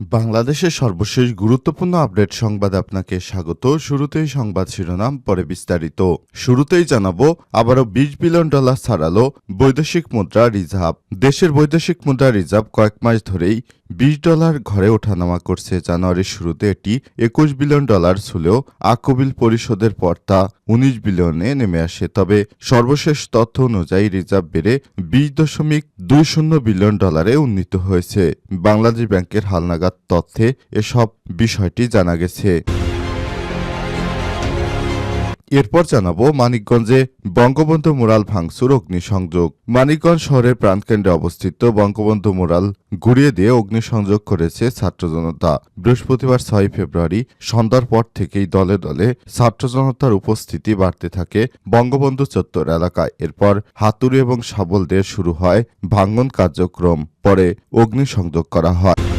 বাংলাদেশের সর্বশেষ গুরুত্বপূর্ণ আপডেট সংবাদ আপনাকে স্বাগত। শুরুতেই সংবাদ শিরোনাম, পরে বিস্তারিত। শুরুতেই জানাব, আবারও বিশ বিলিয়ন ডলার ছাড়ালো বৈদেশিক মুদ্রা রিজার্ভ। দেশের বৈদেশিক মুদ্রা রিজার্ভ কয়েক মাস ধরেই বিশ ডলার ঘরে ওঠানামা করছে। জানুয়ারির শুরুতে এটি একুশ বিলিয়ন ডলার ছিল আকবিল পরিশোধের পর তা উনিশ বিলিয়নে নেমে আসে। তবে সর্বশেষ তথ্য অনুযায়ী রিজার্ভ বেড়ে বিশ দশমিক দুই শূন্য বিলিয়ন ডলারে উন্নীত হয়েছে। বাংলাদেশ ব্যাংকের হালনাগাদ তথ্যে এসব বিষয়টি জানা গেছে। এরপর জানাব মানিকগঞ্জে বঙ্গবন্ধু মোরাল ভাঙচুর, অগ্নিসংযোগ। মানিকগঞ্জ শহরের প্রাণকেন্দ্রে অবস্থিত বঙ্গবন্ধু মোরাল গুড়িয়ে দিয়ে অগ্নিসংযোগ করেছে ছাত্র জনতা। বৃহস্পতিবার ছয় ফেব্রুয়ারি সন্ধ্যার পর থেকেই দলে দলে ছাত্র জনতার উপস্থিতি বাড়তে থাকে বঙ্গবন্ধু চত্বর এলাকায়। এরপর হাতুড়ি এবং শাবল দিয়ে শুরু হয় ভাঙ্গন কার্যক্রম। পরে অগ্নিসংযোগ করা হয়।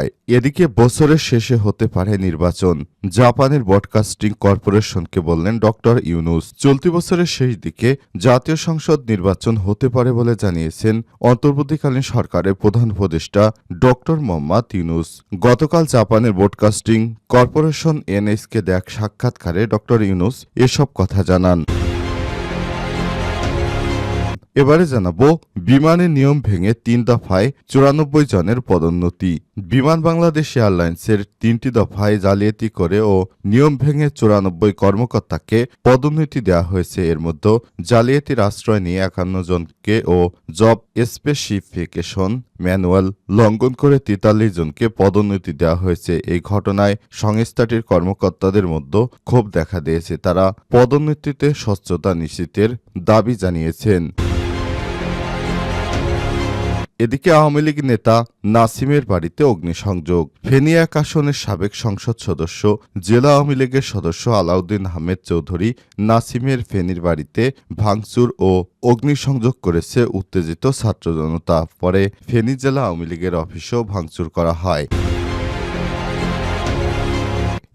হয়। এদিকে বছরের শেষে হতে পারে নির্বাচন। জাপানের ব্রডকাস্টিং কর্পোরেশনকে বললেন ডক্টর ইউনুস। চলতি বছরের শেষ দিকে জাতীয় সংসদ নির্বাচন হতে পারে বলে জানিয়েছেন অন্তর্বর্তীকালীন সরকারের প্রধান উপদেষ্টা ডক্টর মোহাম্মদ ইউনুস। গতকাল জাপানের ব্রডকাস্টিং কর্পোরেশন এনএসকে দেখ সাক্ষাৎকারে ডক্টর ইউনুস এসব কথা জানান। এবারে জানাব, বিমানের নিয়ম ভেঙে তিন দফায় চুরানব্বই জনের পদোন্নতি। বিমান বাংলাদেশ এয়ারলাইন্সের তিনটি দফায় জালিয়াতি করে ও নিয়ম ভেঙে চুরানব্বই কর্মকর্তাকে পদোন্নতি দেওয়া হয়েছে। এর মধ্যে জালিয়াতির আশ্রয় নিয়ে একান্ন জনকে ও জব স্পেসিফিকেশন ম্যানুয়াল লঙ্ঘন করে তেতাল্লিশ জনকে পদোন্নতি দেওয়া হয়েছে। এই ঘটনায় সংস্থাটির কর্মকর্তাদের মধ্যে ক্ষোভ দেখা দিয়েছে। তারা পদোন্নতিতে স্বচ্ছতা নিশ্চিতের দাবি জানিয়েছেন। এদিকে আওয়ামী লীগ নেতা নাসিমের বাড়িতে অগ্নিসংযোগ। ফেনী এক আসনের সাবেক সংসদ সদস্য, জেলা আওয়ামী লীগের সদস্য আলাউদ্দিন আহমেদ চৌধুরী নাসিমের ফেনীর বাড়িতে ভাঙচুর ও অগ্নিসংযোগ করেছে উত্তেজিত ছাত্র জনতা। পরে ফেনী জেলা আওয়ামী লীগের অফিসেও ভাঙচুর করা হয়।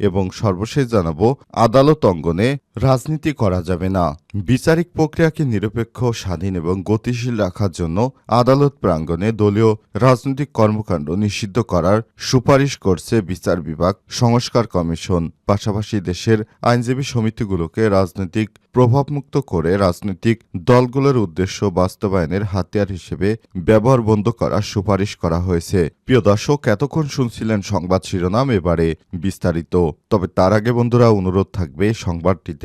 এবং সর্বশেষ জানাব, আদালত অঙ্গনে রাজনীতি করা যাবে না। বিচারিক প্রক্রিয়াকে নিরপেক্ষ, স্বাধীন এবং গতিশীল রাখার জন্য আদালত প্রাঙ্গণে দলীয় রাজনৈতিক কর্মকাণ্ড নিষিদ্ধ করার সুপারিশ করছে বিচার বিভাগ, সংস্কার কমিশন। পাশাপাশি দেশের আইনজীবী সমিতিগুলোকে রাজনৈতিক প্রভাবমুক্ত করে রাজনৈতিক দলগুলোর উদ্দেশ্য বাস্তবায়নের হাতিয়ার হিসেবে ব্যবহার বন্ধ করার সুপারিশ করা হয়েছে। প্রিয় দর্শক, এতক্ষণ শুনছিলেন সংবাদ শিরোনাম, এবারে বিস্তারিত। তবে তার আগে বন্ধুরা, অনুরোধ থাকবে সংবাদটিতে।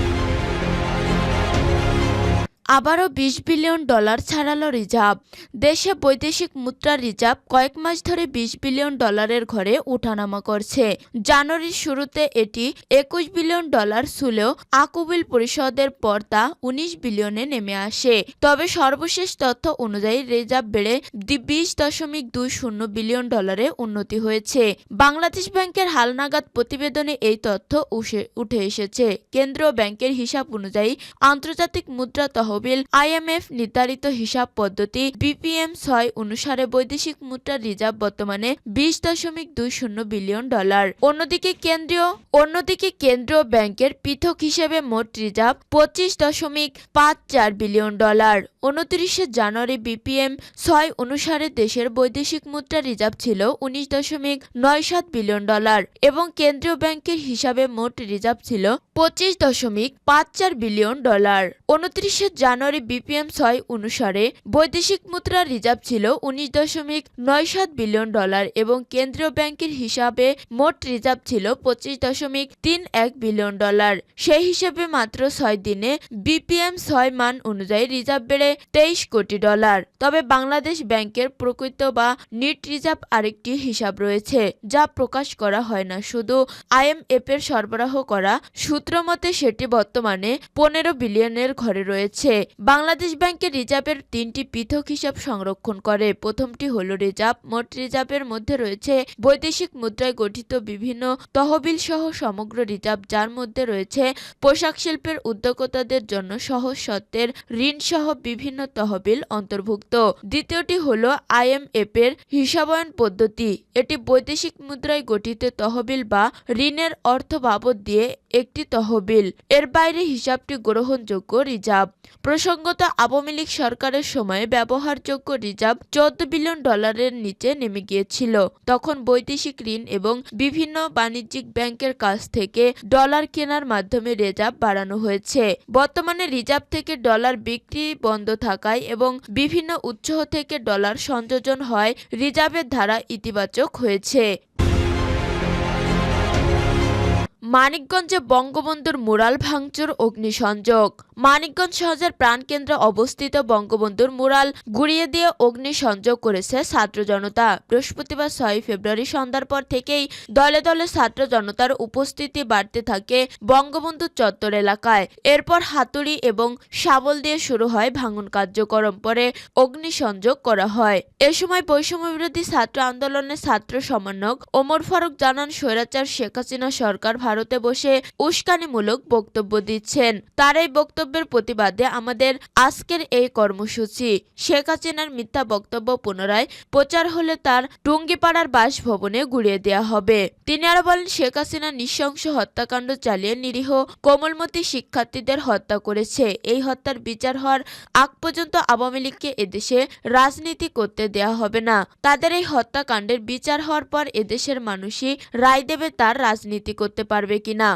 আবারও বিশ বিলিয়ন ডলার ছাড়ালো রিজার্ভ। দেশে বৈদেশিক মুদ্রা রিজার্ভ কয়েক মাস ধরে বিশ বিলিয়ন ডলারের ঘরে ওঠানামা করছে। জানুয়ারির শুরুতে এটি একুশ বিলিয়ন ডলার ছিল আকুবিল পরিষদের পর তা উনিশ বিলিয়নে নেমে আসে। তবে সর্বশেষ তথ্য অনুযায়ী রিজার্ভ বেড়ে বিশ দশমিক দুই শূন্য বিলিয়ন ডলারে উন্নতি হয়েছে। বাংলাদেশ ব্যাংকের হালনাগাদ প্রতিবেদনে এই তথ্য উঠে এসেছে। কেন্দ্রীয় ব্যাংকের হিসাব অনুযায়ী আন্তর্জাতিক মুদ্রা তহবিল আইএমএফ নির্ধারিত হিসাব পদ্ধতি বিপিএম ছয় অনুসারে বৈদেশিক মুদ্রা রিজার্ভ বর্তমানে বিশ দশমিক দুই শূন্য বিলিয়ন ডলার। অন্যদিকে কেন্দ্রীয় অন্যদিকে কেন্দ্রীয় ব্যাংকের পৃথক হিসেবে মোট রিজার্ভ পঁচিশ দশমিক পাঁচ চার বিলিয়ন ডলার। উনত্রিশে জানুয়ারি বিপিএম ছয় অনুসারে দেশের বৈদেশিক মুদ্রা রিজার্ভ ছিল উনিশ দশমিক নয় সাত বিলিয়ন ডলার এবং কেন্দ্রীয় ব্যাংকের হিসাবে মোট রিজার্ভ ছিল পঁচিশ দশমিক পাঁচ চার বিলিয়ন ডলার। উনত্রিশে জানুয়ারি বিপিএম ছয় অনুসারে বৈদেশিক মুদ্রা রিজার্ভ ছিল উনিশ দশমিক নয় সাত বিলিয়ন ডলার এবং কেন্দ্রীয় ব্যাংকের হিসাবে মোট রিজার্ভ ছিল পঁচিশ দশমিক তিন এক বিলিয়ন ডলার। সেই হিসেবে মাত্র ছয় দিনে বিপিএম ছয় মান অনুযায়ী রিজার্ভ বেড়ে তেইশ কোটি ডলার। তবে বাংলাদেশ ব্যাংকের প্রকৃত বা নিট রিজার্ভ আরেকটি হিসাব রয়েছে, যা প্রকাশ করা হয় না। শুধু আইএমএফ এর সরবরাহ করা সূত্র মতে, সেটি বর্তমানে পনেরো বিলিয়নের ঘরে রয়েছে। বাংলাদেশ ব্যাংকের রিজার্ভের তিনটি পৃথক হিসাব সংরক্ষণ করে। প্রথমটি হল রিজার্ভ, মোট রিজার্ভের মধ্যে রয়েছে বৈদেশিক মুদ্রায় গঠিত বিভিন্ন তহবিল সহ সমগ্র রিজার্ভ, যার মধ্যে রয়েছে পোশাক শিল্পের উদ্যোক্তাদের জন্য সহজ শর্তের ঋণ সহ বিভিন্ন তহবিল অন্তর্ভুক্ত। দ্বিতীয়টি হল আইএমএফ এর হিসাবায়ন পদ্ধতি। এটি বৈদেশিক মুদ্রায় গঠিত তহবিল বা ঋণের অর্থ বাবদ দিয়ে একটি তহবিল। এর বাইরে হিসাবটি গ্রহণযোগ্য রিজার্ভ। প্রসঙ্গত, আওয়ামী লীগ সরকারের সময়ে ব্যবহারযোগ্য রিজার্ভ চোদ্দ বিলিয়ন ডলারের নিচে নেমে গিয়েছিল। তখন বৈদেশিক ঋণ এবং বিভিন্ন বাণিজ্যিক ব্যাংকের কাছ থেকে ডলার কেনার মাধ্যমে রিজার্ভ বাড়ানো হয়েছে। বর্তমানে রিজার্ভ থেকে ডলার বিক্রি বন্ধ থাকায় এবং বিভিন্ন উৎস থেকে ডলার সংযোজন হয় রিজার্ভের ধারা ইতিবাচক হয়েছে। মানিকগঞ্জে বঙ্গবন্ধুর মুরাল ভাঙচুর, অগ্নিসংযোগ। মানিকগঞ্জ শহরের প্রাণকেন্দ্রে অবস্থিত বঙ্গবন্ধুর মুরাল গুড়িয়ে দিয়ে অগ্নিসংযোগ করেছে ছাত্র জনতা। বৃহস্পতিবার ছয় ফেব্রুয়ারি সন্ধ্যার পর থেকেই দলে দলে ছাত্র জনতার উপস্থিতি বাড়তে থাকে বঙ্গবন্ধু চত্বর এলাকায়। এরপর হাতুড়ি এবং শাবল দিয়ে শুরু হয় ভাঙন কার্যক্রম, পরে অগ্নিসংযোগ করা হয়। এ সময় বৈষম্য বিরোধী ছাত্র আন্দোলনের ছাত্র সমন্বয়ক ওমর ফারুক জানান, স্বৈরাচার শেখ হাসিনা সরকার ভারতে বসে উস্কানিমূলক বক্তব্য দিচ্ছেন। তার এই বক্তব্যের প্রতিবাদে আমাদের আজকের এই কর্মসূচি। শেখ হাসিনার মিথ্যা বক্তব্য পুনরায় প্রচার হলে তার টুঙ্গিপাড়ার বাসভবনে গুড়িয়ে দেওয়া হবে। তিনি আরও বলেন, শেখ হাসিনা নৃশংস হত্যাকাণ্ড চালিয়ে নিরীহ কোমলমতি শিক্ষার্থীদের হত্যা করেছে। এই হত্যার বিচার হওয়ার আগ পর্যন্ত আওয়ামী লীগকে এদেশে রাজনীতি করতে দেয়া হবে না। তাদের এই হত্যাকাণ্ডের বিচার হওয়ার পর এদেশের মানুষই রায় দেবে তার রাজনীতি করতে পারবে কিনা?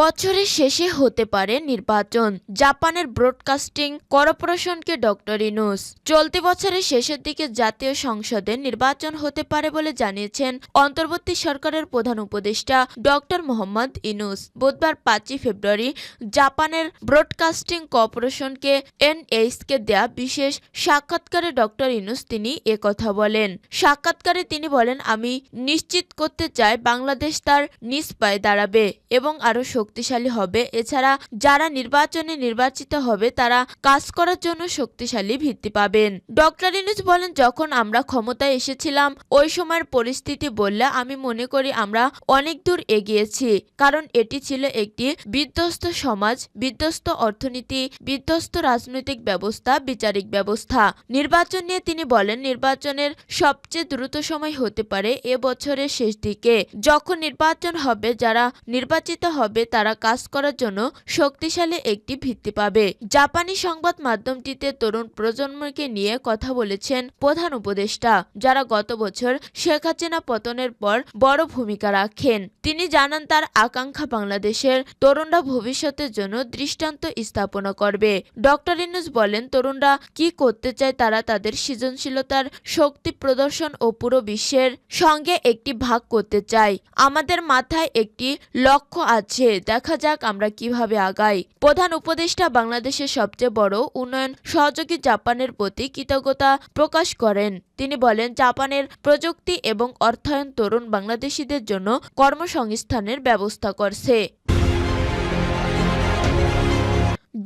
বছরের শেষে হতে পারে নির্বাচন। জাপানের ব্রডকাস্টিং কর্পোরেশনকে ডক্টর ইনুস। চলতি বছরের শেষের দিকে জাতীয় সংসদে নির্বাচন হতে পারে বলে জানিয়েছেন অন্তর্বর্তী সরকারের প্রধান উপদেষ্টা ডক্টর মোহাম্মদ ইনুস। বুধবার পাঁচই ফেব্রুয়ারি জাপানের ব্রডকাস্টিং কর্পোরেশনকে এনএইচকে দেয়া বিশেষ সাক্ষাৎকারে ডক্টর ইনুস তিনি একথা বলেন। সাক্ষাৎকারে তিনি বলেন, আমি নিশ্চিত করতে চাই বাংলাদেশ তার নিজ পায়ে দাঁড়াবে এবং আরও শক্তিশালী হবে। এছাড়া যারা নির্বাচনে নির্বাচিত হবে, তারা কাজ করার জন্য শক্তিশালী ভিত্তি পাবেন। ডক্টর ইনুস বলেন, যখন আমরা ক্ষমতায় এসেছিলাম, ওই সময়ের পরিস্থিতি বললে আমি মনে করি আমরা অনেক দূর এগিয়েছি। কারণ এটি ছিল একটি বিধ্বস্ত সমাজ, বিধ্বস্ত অর্থনীতি, বিধ্বস্ত রাজনৈতিক ব্যবস্থা, বিচারিক ব্যবস্থা। নির্বাচন নিয়ে তিনি বলেন, নির্বাচনের সবচেয়ে দ্রুত সময় হতে পারে এ বছরের শেষ দিকে। যখন নির্বাচন হবে, যারা নির্বাচিত হবে তারা কাজ করার জন্য শক্তিশালী একটি ভিত্তি পাবে। জাপানি সংবাদ মাধ্যমটিতে তরুণ প্রজন্মকে নিয়ে কথা বলেছেন প্রধান উপদেষ্টা, যারা গত বছর শেখ হাসিনা পতনের পর বড় ভূমিকা রাখেন। তিনি জানান, তার আকাঙ্ক্ষা বাংলাদেশের তরুণরা ভবিষ্যতের জন্য দৃষ্টান্ত স্থাপনা করবে। ডক্টর ইনুস বলেন, তরুণরা কি করতে চায় তারা তাদের সৃজনশীলতার শক্তি প্রদর্শন ও পুরো বিশ্বের সঙ্গে একটি ভাগ করতে চায়। আমাদের মাথায় একটি লক্ষ্য আছে দেখা যাক আমরা কীভাবে আগাই। প্রধান উপদেষ্টা বাংলাদেশের সবচেয়ে বড় উন্নয়ন সহযোগী জাপানের প্রতি কৃতজ্ঞতা প্রকাশ করেন। তিনি বলেন, জাপানের প্রযুক্তি এবং অর্থায়ন তরুণ বাংলাদেশিদের জন্য কর্মসংস্থানের ব্যবস্থা করছে।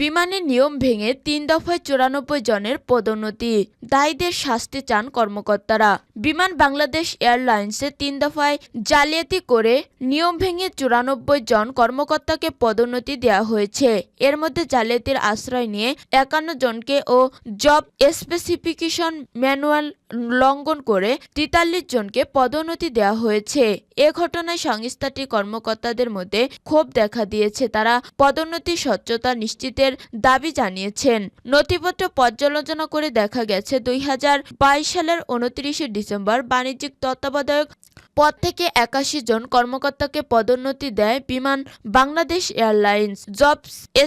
বিমানের নিয়ম ভেঙে তিন দফায় চুরানব্বই জনের পদোন্নতি। দায়ীদের শাস্তি চান কর্মকর্তারা। বিমান বাংলাদেশ এয়ারলাইন্সে তিন দফায় জালিয়াতি করে নিয়ম ভেঙে চুরানব্বই জন কর্মকর্তাকে পদোন্নতি দেওয়া হয়েছে। এর মধ্যে জালিয়াতির আশ্রয় নিয়ে একান্ন জনকে ও জব স্পেসিফিকেশন ম্যানুয়াল লঙ্ঘন করে তেতাল্লিশ জনকে পদোন্নতি দেওয়া হয়েছে। এ ঘটনায় সংস্থাটি কর্মকর্তাদের মধ্যে ক্ষোভ দেখা দিয়েছে। তারা পদোন্নতি স্বচ্ছতা নিশ্চিতের দাবি জানিয়েছেন। নথিপত্র পর্যালোচনা করে দেখা গেছে, দুই হাজার বাইশ সালের উনত্রিশে ডিসেম্বর বাণিজ্যিক তত্ত্বাবধায়ক পদ থেকে একাশি জন কর্মকর্তাকে পদোন্নতি দেয় Biman Bangladesh Airlines. Job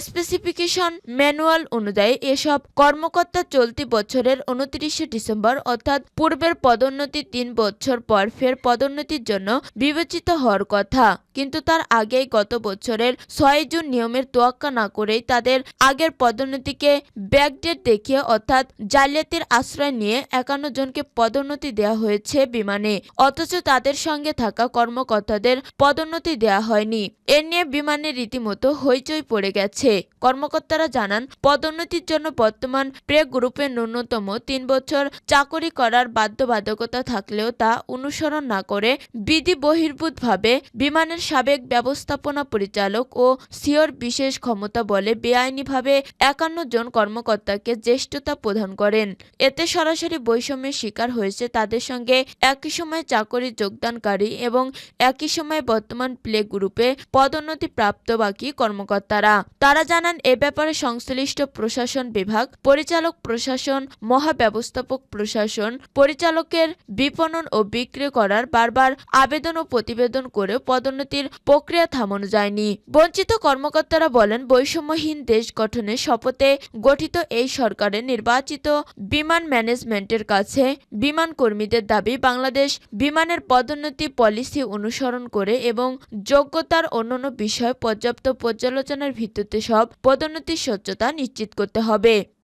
specification manual অনুযায়ী এসব কর্মকর্তা চলতি বছরের উনত্রিশে ডিসেম্বর অর্থাৎ পূর্বের পদোন্নতি তিন বছর পর ফের পদোন্নতির জন্য বিবেচিত হওয়ার কথা। কিন্তু তার আগেই গত বছরের ছয় জুন নিয়মের তোয়াক্কা না করেই তাদের আগের পদোন্নতিকে ব্যাকডেট দেখিয়ে অর্থাৎ জালিয়াতির আশ্রয় নিয়ে একান্ন জনকে পদোন্নতি দেওয়া হয়েছে বিমানে। অথচ তাদের সঙ্গে থাকা কর্মকর্তাদের পদোন্নতি দেওয়া হয়নি। এ নিয়ে বিমানে রীতিমতো হইচই পড়ে গেছে। কর্মকর্তারা জানান, পদোন্নতির জন্য বর্তমান প্রে গ্রুপে ন্যূনতম তিন বছর চাকরি করার বাধ্যবাধকতা থাকলেও তা অনুসরণ না করে বিধি বহির্ভূতভাবে বিমানের সাবেক ব্যবস্থাপনা পরিচালক ও সিওর বিশেষ ক্ষমতা বলে বেআইনিভাবে একান্ন জন কর্মকর্তাকে জ্যেষ্ঠতা প্রদান করেন। এতে সরাসরি বৈষম্যের শিকার হয়েছে তাদের সঙ্গে একই সময় চাকরি যোগদানকারী এবং একই সময় বর্তমান প্লে গ্রুপে পদোন্নতি প্রাপ্ত বাকি কর্মকর্তারা। তারা জানান, এ ব্যাপারে সংশ্লিষ্ট প্রশাসন বিভাগ, পরিচালক প্রশাসন, মহাব্যবস্থাপক প্রশাসন, পরিচালকের বিপণন ও বিক্রি করার বারবার আবেদন ও প্রতিবেদন করে পদোন্নতির প্রক্রিয়া থামানো যায়নি। বঞ্চিত কর্মকর্তারা বলেন, বৈষম্যহীন দেশ গঠনের শপথে গঠিত এই সরকারের নির্বাচিত বিমান ম্যানেজমেন্টের কাছে বিমান কর্মীদের দাবি, বাংলাদেশ বিমানের পদোন্নতি পলিসি অনুসরণ করে এবং যোগ্যতার অন্যান্য বিষয় পর্যাপ্ত পর্যালোচনার ভিত্তিতে সব পদোন্নতির স্বচ্ছতা নিশ্চিত করতে হবে।